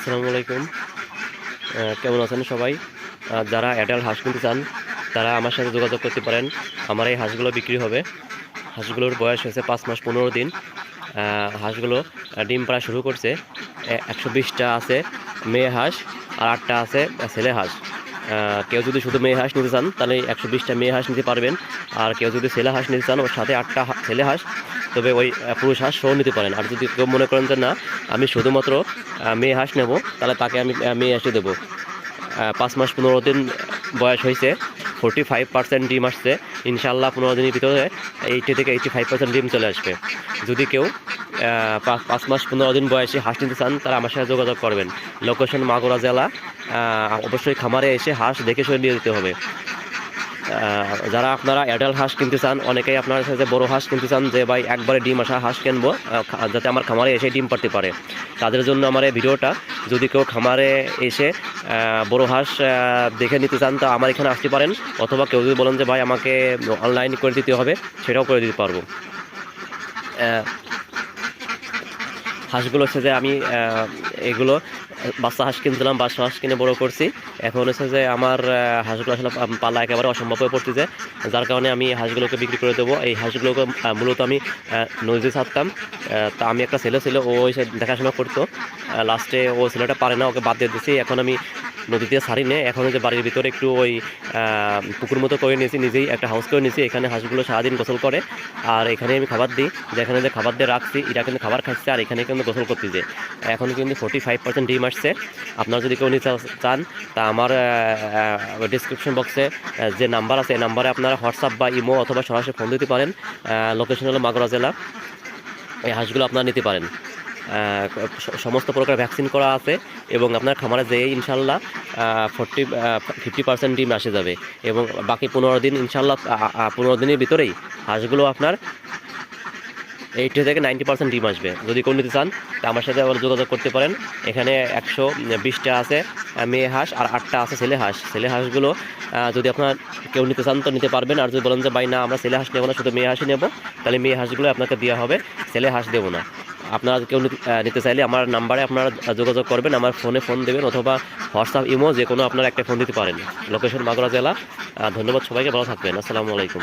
আসসালামু আলাইকুম। কেমন আছেন সবাই? যারা অ্যাডাল্ট হাঁস কিনতে চান, তারা আমার সাথে যোগাযোগ করতে পারেন। আমার এই হাঁসগুলো বিক্রি হবে। হাঁসগুলোর বয়স হয়েছে পাঁচ মাস পনেরো দিন। হাঁসগুলো ডিম পাড়া শুরু করছে। একশো বিশটা আছে মেয়ে হাঁস আর আটটা আছে ছেলে হাঁস। কেউ যদি শুধু মেয়ে হাঁস নিতে চান, তাহলে একশো বিশটা মেয়ে হাঁস নিতে পারবেন। আর কেউ যদি ছেলে হাঁস নিতে চান, ওর সাথে আটটা ছেলে হাঁস, তবে ওই পুরুষ হাঁস সহ নিতে পারেন। আর যদি কেউ মনে করেন যে না, আমি শুধুমাত্র মেয়ে হাঁস নেব, তাহলে তাকে আমি মেয়ে হাঁসই দেবো। পাঁচ মাস পনেরো দিন বয়স হয়েছে ফোরটি ফাইভ পার্সেন্ট ডিম আসছে। ইনশাল্লাহ পনেরো দিনের ভিতরে এইটি থেকে এইটি ফাইভ পার্সেন্ট ডিম চলে আসবে। যদি কেউ পাঁচ মাস পনেরো দিন বয়সে হাঁস নিতে চান, তারা আমার সাথে যোগাযোগ করবেন। লোকেশন মাগুরা জেলা অবশ্যই খামারে এসে হাঁস দেখে শুনে নিয়ে দিতে হবে। যারা আপনারা অ্যাডাল্ট হাঁস কিনতে চান, অনেকেই আপনার সাথে বড় হাঁস কিনতে চান, যে ভাই একবারে ডিম আসা হাঁস কিনবো যাতে আমার খামারে এসে ডিম পারতে পারে। তাদের জন্য আমার এই ভিডিওটা, যদি কেউ খামারে এসে বড় হাঁস দেখে নিতে চান, তা আমার এখানে আসতে পারেন, অথবা কেউ যদি বলেন যে ভাই আমাকে অনলাইন করে দিতে হবে, সেটাও করে দিতে পারব। হাঁসগুলো হচ্ছে যে আমি এগুলো, বাচ্চা হাঁস কিনছিলাম, বাচ্চা হাঁস কিনে বড় করছি। এখন হচ্ছে যে আমার হাঁসগুলো আসলে পালা একেবারে অসম্ভব হয়ে পড়তেছে যার কারণে আমি হাঁসগুলোকে বিক্রি করে দেবো। এই হাঁসগুলোকে মূলত আমি নদীতে ছাড়তাম তা আমি একটা ছেলে ছিল, ও এসে দেখাশোনা করতো। লাস্টে ও ছেলেটা পারে না, ওকে বাদ দিয়ে দিয়েছি। এখন আমি নদীতে ছাড়ি নে। এখন যে বাড়ির ভিতরে একটু ওই পুকুর মতো করে নিয়েছি, নিজেই একটা হাউস করে নিয়েছি। এখানে হাঁসগুলো সারাদিন গোসল করে। আর এখানে আমি খাবার দিই। যেখানে যে খাবার দিয়ে রাখছি এটা কিন্তু খাবার খাচ্ছে। আর এখানে কিন্তু গোসল করতেছে এখন কিন্তু ফোর্টি ফাইভ পার্সেন্ট ডিম আসছে। আপনারা যদি কেউ নিতে চান, তা আমার ডিসক্রিপশন বক্সে যে নাম্বার আছে, এই নাম্বারে আপনারা হোয়াটসঅ্যাপ বা ইমো অথবা সরাসরি ফোন দিতে পারেন। লোকেশন হলো মাগুরা জেলা। এই হাঁসগুলো আপনারা নিতে পারেন। সমস্ত প্রকার ভ্যাকসিন করা আছে এবং আপনার খামারে যেয়ে ইনশাল্লাহ ফোরটি ফিফটি পার্সেন্ট ডিম আসে যাবে। এবং বাকি পনেরো দিন ইনশাল্লাহ পনেরো দিনের ভিতরেই হাঁসগুলো আপনার এইটি থেকে নাইনটি পার্সেন্ট ডিম আসবে। যদি কেউ নিতে চান, তা আমার সাথে আবার যোগাযোগ করতে পারেন। এখানে একশো বিশটা আছে মেয়ে হাঁস আর আটটা আছে ছেলে হাঁস। ছেলে হাঁসগুলো যদি আপনার কেউ নিতে চান, তো নিতে পারবেন। আর যদি বলেন যে, ভাই, না, আমরা ছেলে হাঁস নেব না, শুধু মেয়ে হাঁসই নেব, তাহলে মেয়ে হাঁসগুলো আপনাকে দেওয়া হবে। ছেলে হাঁস দেবো না। আপনারা কেউ নিতে- নিতে চাইলে আমার নাম্বারে আপনারা যোগাযোগ করবেন। আমার ফোনে ফোন দেবেন অথবা হোয়াটসঅ্যাপ, ইমো যে কোনো আপনারা একটা ফোন দিতে পারেন। লোকেশন মাগুরা জেলা। ধন্যবাদ সবাইকে, ভালো থাকবেন। আসসালামু আলাইকুম।